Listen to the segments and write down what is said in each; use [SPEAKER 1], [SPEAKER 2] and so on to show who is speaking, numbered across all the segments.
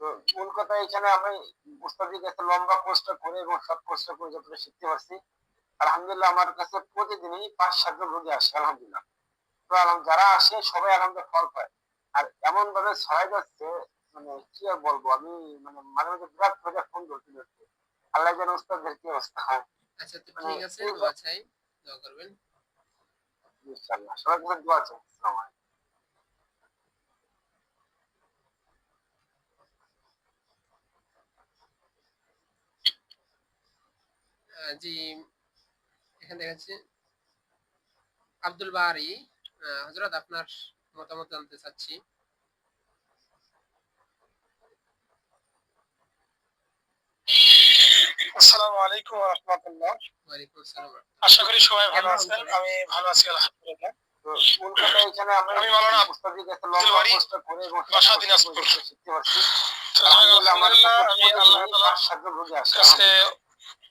[SPEAKER 1] তো মূল কথা এখানে আমি উস্তাদের কাছে লম্বা কোর্সটা করে এবং সব কোর্সটা করে যতটা শিখতে পারছি। আলহামদুলিল্লাহ আমার কাছে প্রতিদিনই পাঁচ সাতজন রোগী আসে আলহামদুলিল্লাহ। তো আলহাম যারা আসে সবাই আলহামদুলিল্লাহ ফল পায়। আর এমন ভাবে ছড়াই যাচ্ছে মানে কি আর বলব আমি মানে মাঝে মাঝে বিরাট করে ফোন ধরতে ধরতে। আল্লাহ যেন উস্তাদের কি অবস্থা হয়।
[SPEAKER 2] আচ্ছা তো ঠিক আছে দোয়া চাই দোয়া করবেন।
[SPEAKER 1] ইনশাআল্লাহ সবাই দোয়া চাই আসসালামু আলাইকুম।
[SPEAKER 2] জি এখানে দেখা যাচ্ছে আব্দুল বারি আহ, হযরত আপনার মতামত জানতে চাচ্ছি।
[SPEAKER 3] আসসালামু আলাইকুম ওয়া রাহমাতুল্লাহ।
[SPEAKER 2] ওয়ালাইকুম আসসালাম
[SPEAKER 3] আশা করি সবাই ভালো আছেন? আমি ভালো আছি আলহামদুলিল্লাহ।
[SPEAKER 1] মূল কথা এখানে আমি
[SPEAKER 3] আমি মাওলানা
[SPEAKER 1] উস্তাদের কাছে লম্বা
[SPEAKER 3] বাড়ি,
[SPEAKER 1] করে এবং
[SPEAKER 3] বাসা দিনাজপুর।
[SPEAKER 1] শিখতে পারছি আলহামদুলিল্লাহ
[SPEAKER 3] আমি আল্লাহ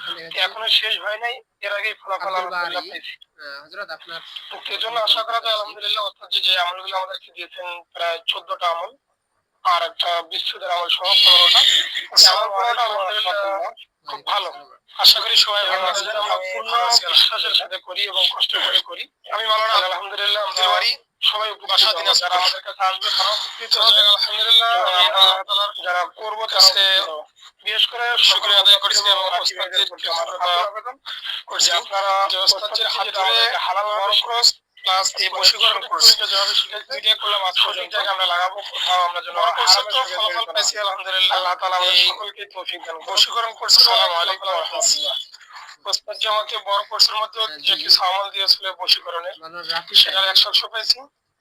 [SPEAKER 2] এখানে যাচ্ছে
[SPEAKER 3] এখনও শেষ হয় নাই এর আগেই ফলাফল আলহামদুলিল্লাহ পেয়েছি।
[SPEAKER 2] হযরত আপনার
[SPEAKER 3] তো এজন্য আশা করা যায় আলহামদুলিল্লাহ অর্থাৎ যে আমলগুলো আমাদেরকে দিয়েছেন প্রায় চোদ্দটা আমল আর একটা বিশ্বদের আমল সহ পনেরোটা এই আমলগুলো আলহামদুলিল্লাহ খুব ভালো। আশা করি সবাই ভালো আছেন আমরা পূর্ণ বিশ্বাসের সাথে করি এবং কষ্ট করে করি। আমি মালানা আলহামদুলিল্লাহ আমাদের বাড়ি সবাই বাসা দিন যারা আমাদের কাছে আসবে তারাও আলহামদুলিল্লাহ যারা করব কাছে বিশেষ করে শুকরিয়া আদায় করছি এবং ওস্তাদের করছি আপনারা যে হাত ধরে হালাল বড় প্লাস এই বশীকরণ কোর্স যেভাবে শিখেছি করলাম আজ পর্যন্ত আমরা লাগাবো কোথাও আমরা যেন বড় কোর্সের তো ফলাফল পাইছি আলহামদুলিল্লাহ। আল্লাহ তাআলা আমাদের সকলকে তৌফিক দান বশীকরণ কোর্সের আসসালামু আলাইকুম ওয়া রাহমাতুল্লাহ। ওস্তাদ আমাকে বড় কোর্সের মধ্যে যে কিছু আমল দিয়েছিল বশীকরণের সেটার একশো একশো পাইছি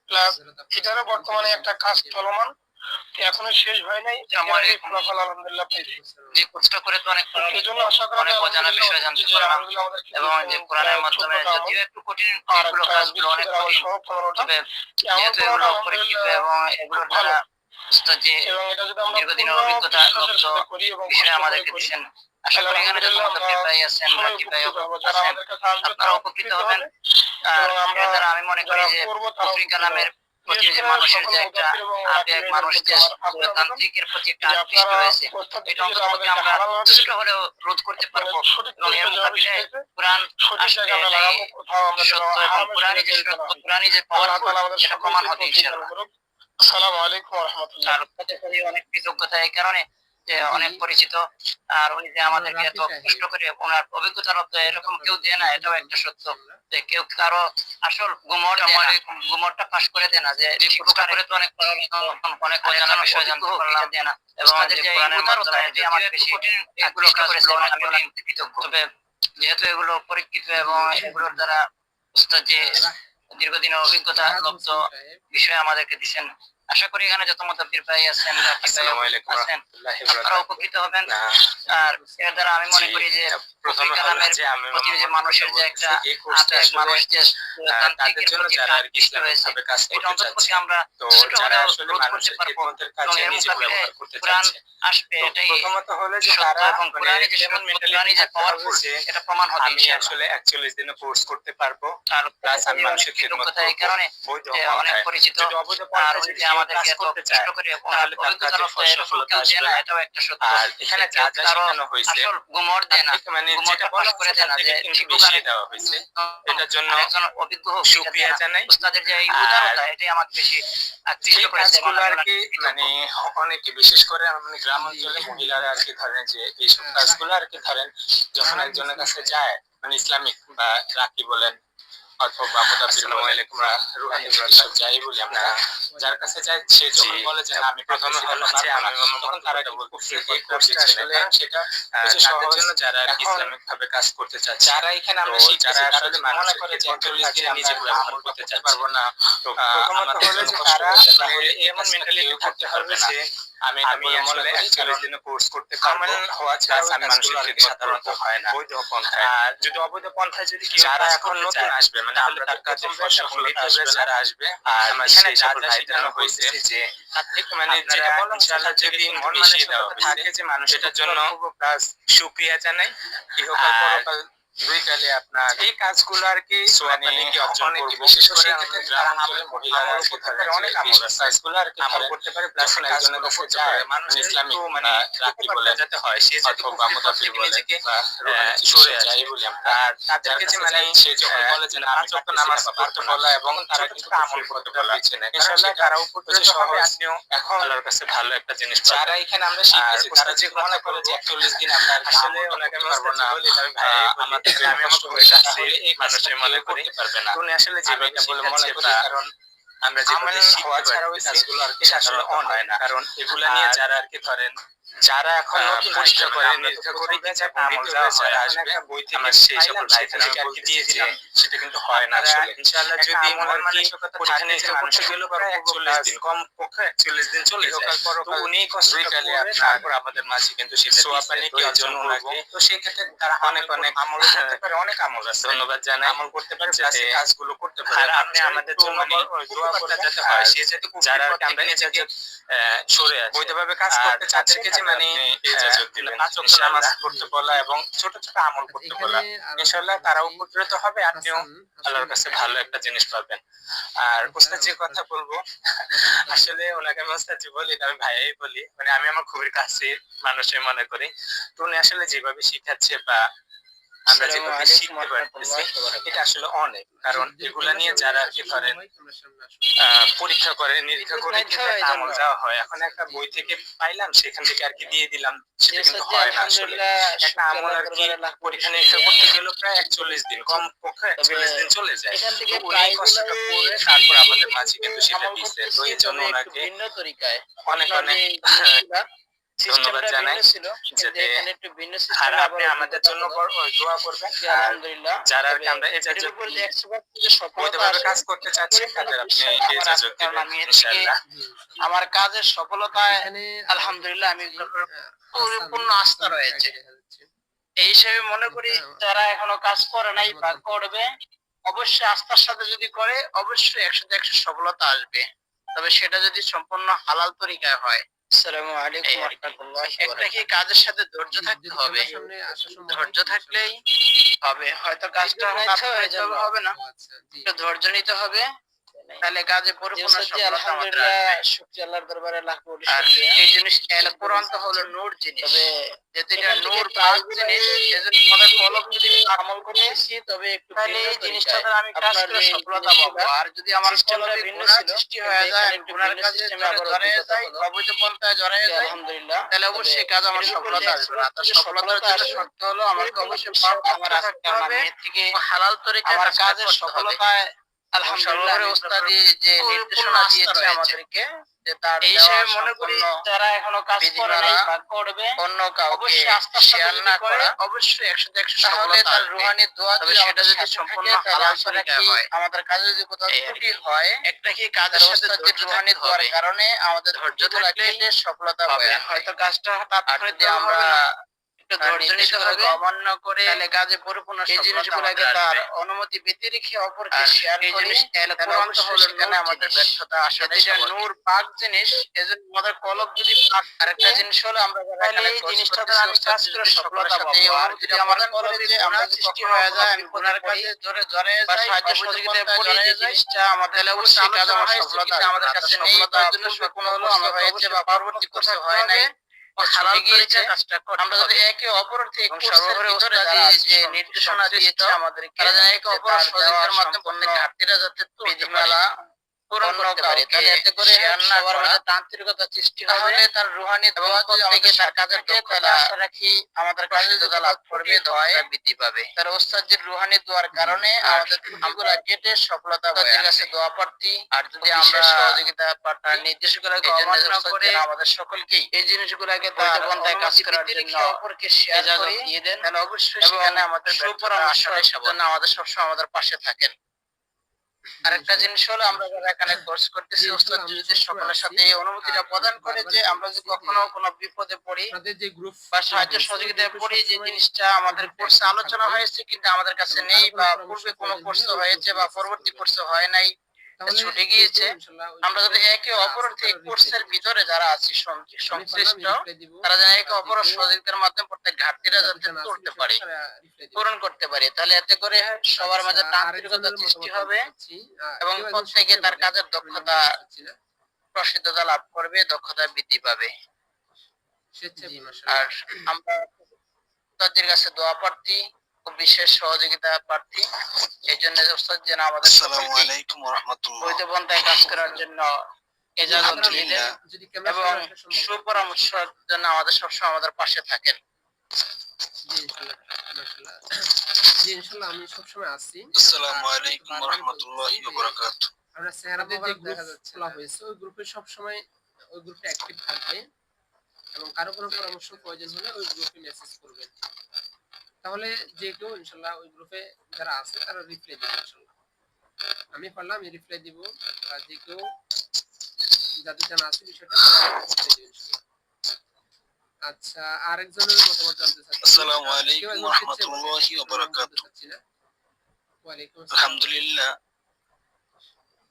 [SPEAKER 3] প্লাস এটারও বর্তমানে একটা কাজ চলমান। এখনও শেষ হয় নাই। আমার এই ফলাফল আলহামদুলিল্লাহ পেয়েছি
[SPEAKER 4] যে কোর্সটা করে তো অনেক
[SPEAKER 3] এই জন্য আশা করা
[SPEAKER 4] অনেক অজানা বিষয় জানতে পারলাম। এবং যে কোরআনের মাধ্যমে যদিও একটু কঠিন এগুলো কাজগুলো অনেক কঠিন তবে যেহেতু এগুলো এবং এগুলোর দ্বারা যে
[SPEAKER 3] এবং এটা যদি আমরা
[SPEAKER 4] দীর্ঘদিনের অভিজ্ঞতা লব্ধ
[SPEAKER 3] সাথে করি এবং
[SPEAKER 4] বিষয়ে আমাদেরকে দিচ্ছেন আশা করি এখানে যত মতো ভাই আছেন রাকিব ভাই
[SPEAKER 3] উপকৃত
[SPEAKER 4] আছেন আপনারা হবেন। আর দ্বারা আমি মনে করি যে কালামের
[SPEAKER 3] হবে।
[SPEAKER 4] প্রতি
[SPEAKER 3] বিশেষ
[SPEAKER 4] যে
[SPEAKER 3] করে
[SPEAKER 4] মানুষের যে একটা আবেগ মানুষ
[SPEAKER 3] প্রতি
[SPEAKER 4] যে তান্ত্রিকের প্রতি একটা আকৃষ্ট হয়েছে এটা অন্তত আমরা কিছুটা হলেও রোধ করতে পারব। এবং এর মোকাবিলায় কোরআন আসবে সত্য এবং কোরআনই যে সত্য কোরআনই যে পাওয়ারফুল
[SPEAKER 3] আমাদের
[SPEAKER 4] সেটা প্রমাণ হবে ইনশাআল্লাহ।
[SPEAKER 3] আসসালামু আলাইকুম ওয়া রাহমাতুল্লাহ।
[SPEAKER 4] অনেক কৃতজ্ঞতা এই কারণে। যে অনেক পরিচিত আর উনি যে আমাদেরকে এত কষ্ট করে ওনার অভিজ্ঞতা রব্দ এরকম কেউ দেয় না এটাও একটা সত্য। যে কেউ কারও আসল গুমর গুমরটা পাশ করে দেয় না যে করে তো অনেক অনেক অজানা বিষয় জানতে দেয় না। এবং যে আমার বেশি এগুলো করেছে আমি অনেক কৃতজ্ঞ তবে যেহেতু এগুলো পরীক্ষিত এবং এগুলোর দ্বারা উস্তাদ যে দীর্ঘদিনের অভিজ্ঞতা লব্ধ বিষয় আমাদেরকে দিচ্ছেন। আশা করি এখানে যত মতো পীর ভাই আছেন
[SPEAKER 5] আসসালামু আলাইকুম রাহমাতুল্লাহি ওয়া
[SPEAKER 4] আপনারা
[SPEAKER 5] বারাকাতুহু।
[SPEAKER 4] উপকৃত হবেন। আর এর দ্বারা আমি মনে করি যে
[SPEAKER 5] প্রথমে হলো যে আমি
[SPEAKER 4] প্রতি যে মানুষের যে একটা
[SPEAKER 5] এই কোর্সটা
[SPEAKER 4] মানুষ যে
[SPEAKER 5] তাদের জন্য যারা আর কি
[SPEAKER 4] আকৃষ্ট হয়েছে
[SPEAKER 5] কাজ
[SPEAKER 4] এটা
[SPEAKER 5] করতে চাচ্ছে
[SPEAKER 4] আমরা
[SPEAKER 5] তো যারা আসলে মানুষের
[SPEAKER 4] পারব
[SPEAKER 5] কাজে নিজে ব্যবহার করতে চাচ্ছে।
[SPEAKER 4] আসবে এটাই
[SPEAKER 5] প্রথমত হলো যে তারা মানে মেন্টালিটি
[SPEAKER 4] যে পাওয়ারফুল
[SPEAKER 5] যে
[SPEAKER 4] এটা প্রমাণ হবে
[SPEAKER 5] আমি আসলে একচল্লিশ দিনে কোর্স করতে পারব
[SPEAKER 4] আর
[SPEAKER 5] প্লাস আমি মানুষের খিদমত
[SPEAKER 4] কৃতজ্ঞতা এই কারণে অনেক পরিচিত আর
[SPEAKER 5] পন্থায়
[SPEAKER 4] উনি
[SPEAKER 5] যদি
[SPEAKER 4] যে
[SPEAKER 5] কেউ
[SPEAKER 4] আমাদেরকে
[SPEAKER 5] কাজ
[SPEAKER 4] এত
[SPEAKER 5] করতে
[SPEAKER 4] কষ্ট
[SPEAKER 5] চায়,
[SPEAKER 4] করে ওনার অভিজ্ঞতা
[SPEAKER 5] কাজে সফলতা আসবে
[SPEAKER 4] না
[SPEAKER 5] না।
[SPEAKER 4] এটাও একটা সত্য।
[SPEAKER 5] আর এখানে
[SPEAKER 4] যা
[SPEAKER 5] যা শেখানো হয়েছে
[SPEAKER 4] আসল গুমর দেয় না।
[SPEAKER 5] মানে যেটা বলা
[SPEAKER 4] করে দেয় না যে ঠিক
[SPEAKER 5] বেশি দেওয়া হয়েছে। এটার জন্য
[SPEAKER 4] অভিজ্ঞ হোক সেটা
[SPEAKER 5] সুক্রিয়া
[SPEAKER 4] দেয় না।
[SPEAKER 5] জানাই।
[SPEAKER 4] উস্তাদের যে এই উদারতা এটাই আমাকে বেশি আকৃষ্ট করেছে এবং
[SPEAKER 5] কাজগুলো
[SPEAKER 4] আমি
[SPEAKER 5] আর কি মানে অনেকে বিশেষ করে মানে গ্রাম অঞ্চলে মহিলারা আর কি ধরেন যে এইসব কাজগুলো আর কি ধরেন যখন একজনের কাছে যায় মানে ইসলামিক বা রাকি বলেন অথবা রুহানি যাই বলি আমরা যার কাছে যায় সে যখন বলে যে আমি প্রথমে হলো যে আমি তখন তারা কি করছে? এই কোর্সটা আসলে সেটা হচ্ছে জন্য যারা ইসলামিক ভাবে কাজ করতে চায় যারা এখানে আমরা যারা আসলে মনে করে যে 40 দিনে নিজে ব্যবহার করতে পারব না। তো প্রথমত হলো যে তারা মানে এমন মেন্টালিটি করতে পারবে যে আমি বলে মনে দিনে কোর্স করতে পারব হওয়া ছাড়া আমি মানুষের সাধারণত হয় না। বৈধ পন্থায় যদি অবৈধ পন্থায় যদি যারা এখন নতুন আসবে মানে আমরা তার কাছে যারা আসবে আর এখানে যা যা শেখানো হয়েছে। মানে যেটা বলা ইনশাআল্লাহ যদি মন মানসিকতা থাকে যে মানুষ এটার জন্য সুক্রিয়া জানাই। ইহকাল পরকাল দুই কালে আপনার এই কাজগুলো আর কি মানে অনেক বিশেষ করে আমাদের গ্রাম অঞ্চলে মহিলারা করতে পারে অনেক কাজগুলো আর কি আমল করতে পারে প্লাস একজনের কাছে যায় মানুষ ইসলামিক মানে রাখি বলে যাতে হয় সে যাতে অথবা মুতাফির বলে নিজেকে সরে যায়। বলি আমরা। আর তাদেরকে যে মানে সে যখন বলে যে না আমি যখন নামাজ পড়তে বলা এবং তারা কিন্তু আমল করতে বলা ইনশাআল্লাহ তারা উপরে হবে আপনিও এখন আল্লাহর কাছে ভালো একটা জিনিস যারা এখানে আমরা শিখেছি তারা যে মনে করে যে 41 দিন আমরা আসলে ওনাকে পারব না আমাদের এই মানুষের মনে করি পারবে আসলে যেভাবে বলে মনে করি কারণ আমরা যে হওয়া ছাড়া ওই কাজগুলো আর কি আসলে অন হয় না। কারণ এগুলা নিয়ে যারা আর কি ধরেন যারা এখন পরীক্ষা করে নিরীক্ষা করে আমল হয়। আসবে। বই থেকে সেই সকল আর কি দিয়ে দিলাম সেটা কিন্তু হয় না আসলে। ইনশাআল্লাহ যদি মানসিকতা পরীক্ষা গেল প্রায় 41 দিন কম পক্ষে 41 দিন চলে যায়। তো উনি কষ্ট করে তারপর আমাদের মাঝে কিন্তু সেটা কি অর্জন তো সেই ক্ষেত্রে তারা অনেক অনেক আমল করতে পারে অনেক আমল আছে। ধন্যবাদ জানাই। আমল করতে পারে প্লাস কাজগুলো করতে পারে। আর আপনি আমাদের জন্য দোয়া করে যেতে হয় সে যাতে যারা আমরা নিজেকে সরে আছে। বৈধভাবে কাজ করতে চাচ্ছি যে মানে পাঁচ ওয়াক্ত নামাজ পড়তে বলা এবং ছোট ছোট আমল করতে বলা ইনশাল্লাহ তারা উপকৃত হবে আপনিও আল্লাহর কাছে ভালো একটা জিনিস পাবেন। আর ওস্তাদ যে কথা বলব আসলে ওনাকে আমি ওস্তাদ বলি আমি ভাইয়াই বলি মানে আমি আমার খুবই কাছে মানুষের মনে করি। তো উনি আসলে যেভাবে শিখাচ্ছে বা আমরা যেভাবে শিখতে পারতেছি এটা আসলে অনেক। কারণ এগুলা নিয়ে যারা কি আহ, পরীক্ষা করে নিরীক্ষা করে আমল দেওয়া হয়। এখন একটা বই থেকে পাইলাম সেখান থেকে আর কি দিয়ে দিলাম সেটা কিন্তু হয় না আসলে। একটা আমল আর কি পরীক্ষা নিরীক্ষা করতে গেলে প্রায় একচল্লিশ দিন কম পক্ষে একচল্লিশ দিন চলে যায়। উনি কষ্টটা করে তারপর আমাদের মাঝে কিন্তু সেটা দিচ্ছে তো এই জন্য ওনাকে অনেক অনেক ধন্যবাদ জানাই।
[SPEAKER 6] ভিন্ন ছিল কিন্তু
[SPEAKER 5] যাতে
[SPEAKER 6] এখানে একটু ভিন্ন
[SPEAKER 5] আর আপনি আমাদের জন্য দোয়া করবেন।
[SPEAKER 6] আলহামদুলিল্লাহ।
[SPEAKER 5] যারা আর আমরা এই জাতীয়
[SPEAKER 6] উপর যে 100% যে সফলতা
[SPEAKER 5] বৈধভাবে কাজ করতে চাচ্ছি তাদের আপনি এই
[SPEAKER 6] আমার আছে,
[SPEAKER 5] সুযোগ
[SPEAKER 6] কারণ
[SPEAKER 5] দিবেন
[SPEAKER 6] আমি এর থেকে
[SPEAKER 5] ইনশাআল্লাহ।
[SPEAKER 6] আমার কাজের সফলতায় আলহামদুলিল্লাহ আমি পরিপূর্ণ আস্থা রয়েছে। এই হিসেবে মনে করি যারা এখনও কাজ করে নাই বা করবে অবশ্যই আস্থার সাথে যদি করে অবশ্যই একসাথে একশো সফলতা আসবে। তবে সেটা যদি সম্পূর্ণ হালাল তরিকায় হয় আসসালামু আলাইকুম একটা কি কাজের সাথে ধৈর্য থাকতে হবে? ধৈর্য থাকলেই হবে। হয়তো কাজটা হয়ে যাবে। হবে না।
[SPEAKER 2] আচ্ছা
[SPEAKER 6] ধৈর্য নিতে হবে। তাহলে কাজে পরিপূর্ণ সফলতা আমাদের আসবে আল্লাহর দরবারে লাখ কোটি শুকরিয়া। এই জিনিস কোরআন তো হলো নূর জিনিস। তবে যেহেতু এটা নূর পাক জিনিস এজন্য আমাদের কলম যদি আমল করেছি তবে একটু তাহলে এই জিনিসটা আমি কাজ করে সফলতা পাবো। আর যদি আমার কলমে ভিন্ন সৃষ্টি হয়ে যায় গুনার কাজে জড়ায় যায় অবৈধ পন্থায় জড়ায় যায় আলহামদুলিল্লাহ। তাহলে অবশ্যই কাজ আমার সফলতা আসবে না। তো সফলতার জন্য শর্ত হলো আমাকে অবশ্যই পাক আমার আসতে হবে। হালাল তরিকায় আমার কাজের সফলতায় আলহামদুলিল্লাহ ওস্তাদি যে নির্দেশনা দিয়েছে আমাদেরকে যে তার এই হিসেবে মনে করি যারা এখনও কাজ করে নাই বা করবে অন্য কাউকে অবশ্যই না করে অবশ্যই একসাথে একশো তাহলে তার রুহানি দোয়া যদি সেটা যদি সম্পূর্ণ হালাল হয়। আমাদের কাজে যদি কোথাও ত্রুটি হয় একটা কি কাজের সাথে রুহানি দোয়ার কারণে আমাদের ধৈর্য থাকলে সফলতা হবে। হয়তো কাজটা তাৎক্ষণিক আমরা একটু ধৈর্য নিতে হবে। অমান্য করে তাহলে কাজে পরিপূর্ণ এই জিনিসগুলোকে তার অনুমতি ব্যতি রেখে অপরকে শেয়ার করি তাহলে হলো সেখানে আমাদের ব্যর্থতা আসলে এটা নূর পাক জিনিস এজন্য আমাদের কলব যদি পাক আরেকটা জিনিস হলো আমরা যারা এই জিনিসটা দ্বারা আমি কাজ করে সফলতা পাবো আর যদি আমাদের কলবে যে আমরা সৃষ্টি হয়ে যায় আমি গুনার কাজে জোরে সাহায্য এই জিনিসটা আমাদের অবশ্যই কাজ আমার সফলতা আমাদের কাছে নেই তার জন্য কোনো হলো আমরা হয়েছে বা পরবর্তী করতে হয় নাই। আমরা যদি একে অপরের থেকে সর্বোপরি ওস্তাদি যে নির্দেশনা দিয়েছে আমাদেরকে তারা যেন একে অপরের সহযোগিতার মাধ্যমে প্রত্যেক ঘাটতিরা যাতে বিধিমালা পূরণ করতে পারে। তাহলে এতে করে সবার মধ্যে তান্ত্রিকতা সৃষ্টি হবে তাহলে তার রুহানি দোয়া থেকে তার কাজের আশা রাখি আমাদের লাভ করবে দোয়ায় বৃদ্ধি পাবে। তার ওস্তাদের রুহানি দোয়ার কারণে আমাদের ত্রুটিগুলো কেটে সফলতা কাছে দোয়া প্রার্থী আর যদি আমরা সহযোগিতা পাঠার নির্দেশগুলোকে অমান্য করে আমাদের সকলকেই এই জিনিসগুলোকে তার পন্থায় কাজ করার জন্য অপরকে শেয়ার করে দিয়ে দেন তাহলে অবশ্যই সেখানে আমাদের সুপরামর্শ জন্য আমাদের সবসময় আমাদের পাশে থাকেন। আরেকটা জিনিস হলো আমরা যারা এখানে কোর্স করতেছি ওস্তাদ যদি সকলের সাথে এই অনুমতিটা প্রদান করে যে আমরা যদি কখনো কোনো বিপদে পড়ি
[SPEAKER 2] যে গ্রুপ
[SPEAKER 6] বা সাহায্য সহযোগিতায় পড়ি যে জিনিসটা আমাদের কোর্সে আলোচনা হয়েছে কিন্তু আমাদের কাছে নেই বা পূর্বে কোনো কোর্স হয়েছে বা পরবর্তী কোর্স হয় নাই। ছুটে গিয়েছে। আমরা যদি একে অপরের থেকে কোর্সের ভিতরে যারা আছি সংশ্লিষ্ট তারা যেন একে অপরের সহযোগিতার মাধ্যমে প্রত্যেক ঘাটতিটা যাতে করতে পারি পূরণ করতে পারি। তাহলে এতে করে সবার মাঝে তান্ত্রিকতার সৃষ্টি হবে এবং প্রত্যেকে তার কাজের দক্ষতা প্রসিদ্ধতা লাভ করবে দক্ষতা বৃদ্ধি পাবে। আর আমরা উস্তাদের কাছে দোয়া প্রার্থী। বিশেষ সহযোগিতা প্রার্থী। এই জন্য উস্তাদ যেন আমাদের
[SPEAKER 7] আসসালামু আলাইকুম ওয়া রাহমাতুল্লাহ
[SPEAKER 6] বৈধ পন্থায় কাজ করার জন্য এজাজত দিলেন এবং সুপরামর্শের জন্য আমাদের সবসময় আমাদের পাশে থাকেন।
[SPEAKER 2] জি ইনশাল্লাহ আমি সবসময় আছি।
[SPEAKER 7] আসসালামু আলাইকুম ওয়া রাহমাতুল্লাহি ওয়া বারাকাতুহু
[SPEAKER 2] আমরা চেহারা যে গ্রুপ খোলা হয়েছে ওই গ্রুপে সব সময় ওই গ্রুপটা অ্যাক্টিভ থাকবে। এবং কারও কোনো পরামর্শ প্রয়োজন হলে ওই গ্রুপে মেসেজ করবেন। তাহলে যে কেউ ইনশাল্লাহ ওই গ্রুপে যারা আছে তারা রিপ্লাই দিবে ইনশাল্লাহ। আমি পারলাম রিপ্লাই দিব। আর যে কেউ যাদের জানা আছে বিষয়টা দিবে ইনশাল্লাহ। আচ্ছা আরেকজনের মতামত জানতে চাচ্ছি।
[SPEAKER 7] আসসালামু আলাইকুম ওয়া রাহমাতুল্লাহি ওয়া বারাকাতুহু। আলহামদুলিল্লাহ।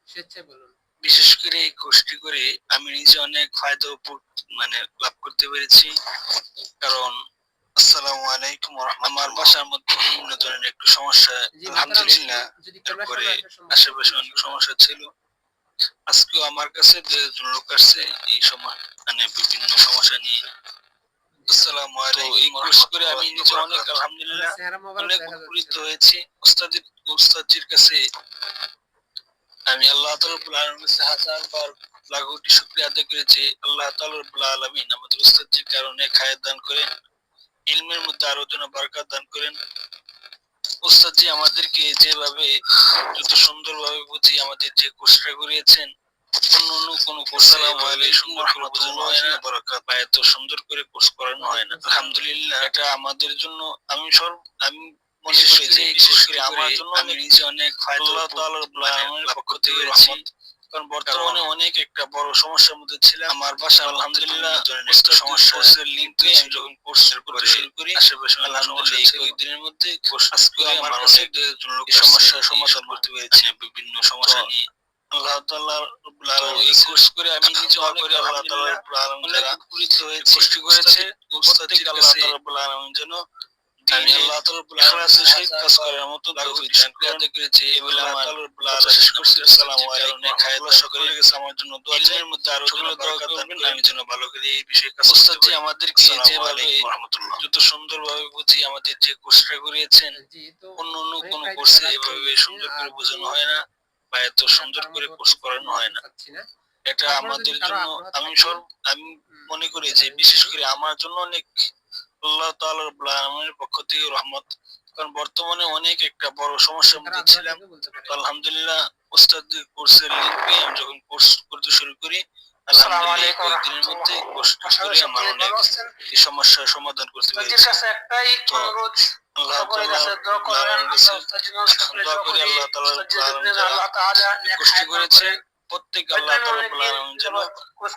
[SPEAKER 2] স্বেচ্ছায় বলুন।
[SPEAKER 7] বিশেষ করে এই কোর্সটি করে আমি নিজে অনেক ফায়দা মানে লাভ করতে পেরেছি। কারণ আসসালামু আলাইকুম আমার বাসার মধ্যে বিভিন্ন ধরনের একটু সমস্যা আলহামদুলিল্লাহ। তারপরে আশেপাশে অনেক সমস্যা ছিল। আজকেও আমার কাছে একজন লোক আসছে এই সময় মানে বিভিন্ন সমস্যা নিয়ে। আসসালামু আলাইকুম এই কোর্স করে আমি নিজে অনেক আলহামদুলিল্লাহ অনেক উপকৃত হয়েছি। উস্তাদের উস্তাদজির কাছে আমি আল্লাহ তাআলা কাছে হাজার বার লাখ কোটি শুকরিয়া আদায় করেছি আল্লাহ তাআলা আলামিন আমাদের উস্তাদজির কারণে খায়ের দান করেন। ইলমের মধ্যে আরও যেন বরকত দান করেন। উস্তাদজি আমাদেরকে যেভাবে যত সুন্দরভাবে বুঝি আমাদের যে কোর্সটা করিয়েছেন অন্য অন্য কোনো কোর্স বা এত সুন্দর করে কোর্স করানো হয় না। আলহামদুলিল্লাহ। এটা আমাদের জন্য আমি সর্ব আমি মনে করি যে বিশেষ করে আমার জন্য আমি নিজে অনেক আলমিনের পক্ষ থেকে রহমত কারণ বর্তমানে অনেক একটা বড় সমস্যার মধ্যে ছিলাম। আমার বাসা আলহামদুলিল্লাহ একটা সমস্যার লিঙ্ক যখন কোর্স শুরু করি আশেপাশে আলহামদুলিল্লাহ কয়েকদিনের মধ্যে আজকে আমার কাছে সমাধান করতে পেরেছি। বিভিন্ন সমস্যা নিয়ে আল্লাহ তাআলা রব্বুল আলামিন কোর্স করে আমি নিজে অনেক আল্লাহ তাআলা রব্বুল আলামিন যারা উপকৃত হয়েছে। করেছে প্রত্যেক আল্লাহ তাআলা রব্বুল আলামিন যেন আমি আল্লাহ তাআলা রব্বুল সহিত কাজ করার মতো দাওয়াত দান। করতে করেছি এই আল্লাহ রব্বুল শেষ করছি। আসসালামু আলাইকুম খায়দা সকলের কাছে আমার জন্য দোয়া চাই। মধ্যে আরও সকলে দোয়া করবেন আমি যেন ভালো করে এই বিষয়ে কাজ করতে পারি। আমাদেরকে যেভাবে যত সুন্দরভাবে বুঝি আমাদের যে কোর্সটা করিয়েছেন অন্য অন্য কোনো কোর্সে এভাবে সুন্দর করে বোঝানো হয় না বা এত সুন্দর করে কোর্স করানো হয় না। এটা আমাদের জন্য আমি সর্ব আমি মনে করি যে বিশেষ করে আমার জন্য অনেক আল্লাহ তাআলা রব্বুল পক্ষ থেকে রহমত। কারণ বর্তমানে অনেক একটা বড় সমস্যার মধ্যে ছিলাম। আলহামদুলিল্লাহ উস্তাদের কোর্সের লিংক পেয়ে আমি যখন কোর্স করতে শুরু করি সমস্যার সমাধান করতে আল্লাহ
[SPEAKER 3] উস্তাদ উস্তাদ
[SPEAKER 7] করেছে। প্রত্যেক আল্লাহ তাআলা
[SPEAKER 3] দিন
[SPEAKER 7] যেন
[SPEAKER 3] কোর্স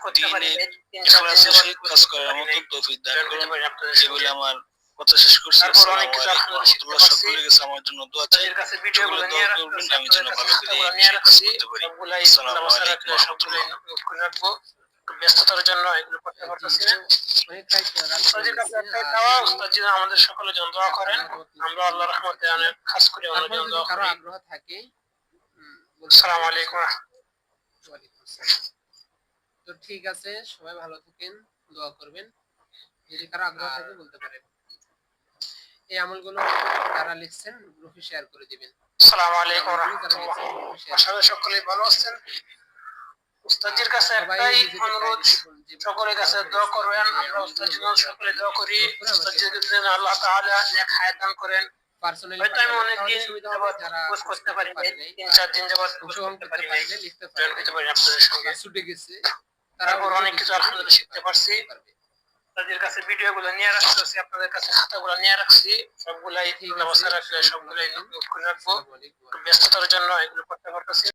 [SPEAKER 7] কাজ করার মতো তৌফিক দান করেন
[SPEAKER 3] সঙ্গে।
[SPEAKER 7] আমার কথা শেষ করছি আসসালামু আলাইকুম রাহমাতুল্লাহ সকলের কাছে আমার জন্য দোয়া চাই সকলে দোয়া করবেন আমি যেন ভালো করে কাজ করতে পারি। আসসালামু আলাইকুম রাহমাতুল্লাহ।
[SPEAKER 3] ব্যস্ততার জন্য এগুলো করতে পারতেছি না। আমাদের সকলের জন্য দোয়া করেন। আমরা আল্লাহ রহমতে অনেক খাস করে দোয়া
[SPEAKER 2] করি। আগ্রহ থাকে
[SPEAKER 3] আসসালামু আলাইকুম।
[SPEAKER 2] তো ঠিক আছে সবাই ভালো থাকেন দোয়া করবেন। যদি কারও আগ্রহ থাকে বলতে পারেন। এই আমলগুলো যারা লিখছেন গ্রুপে শেয়ার করে দিবেন।
[SPEAKER 3] আসসালামু আলাইকুম রহমতুল্লাহ। আশা করি ভালো আছেন। উস্তাদের কাছে একটাই অনুরোধ সকলের কাছে দোয়া করবেন। আমরা জন্য সকলে দোয়া করি। উস্তাদ যেন আল্লাহ তাআলা নেক হায়াত দান করেন।
[SPEAKER 2] Personally
[SPEAKER 3] হয়তো আমি অনেক দিন
[SPEAKER 2] সুবিধা
[SPEAKER 3] যাবৎ
[SPEAKER 2] হবে যারা
[SPEAKER 3] কোর্স করতে পারি নাই
[SPEAKER 2] নাই,
[SPEAKER 3] তিন চার দিন যাবৎ কোর্স করতে
[SPEAKER 2] করতে
[SPEAKER 3] পারি নাই
[SPEAKER 2] লিখতে
[SPEAKER 3] জয়েন
[SPEAKER 2] পারেন
[SPEAKER 3] করতে পারি। আপনাদের সঙ্গে।
[SPEAKER 2] ছুটে গেছে।
[SPEAKER 3] তারপর অনেক কিছু আলহামদুলিল্লাহ শিখতে পারছি। তাদের কাছে ভিডিওগুলো নিয়ে রাখতেছি আপনাদের কাছে নিয়ে রাখছি। সবগুলাই
[SPEAKER 2] ঠিক
[SPEAKER 3] অবস্থা রাখলে সবগুলাই নোট করে রাখব। ব্যস্ততার জন্য এগুলো করতে পারতেছি।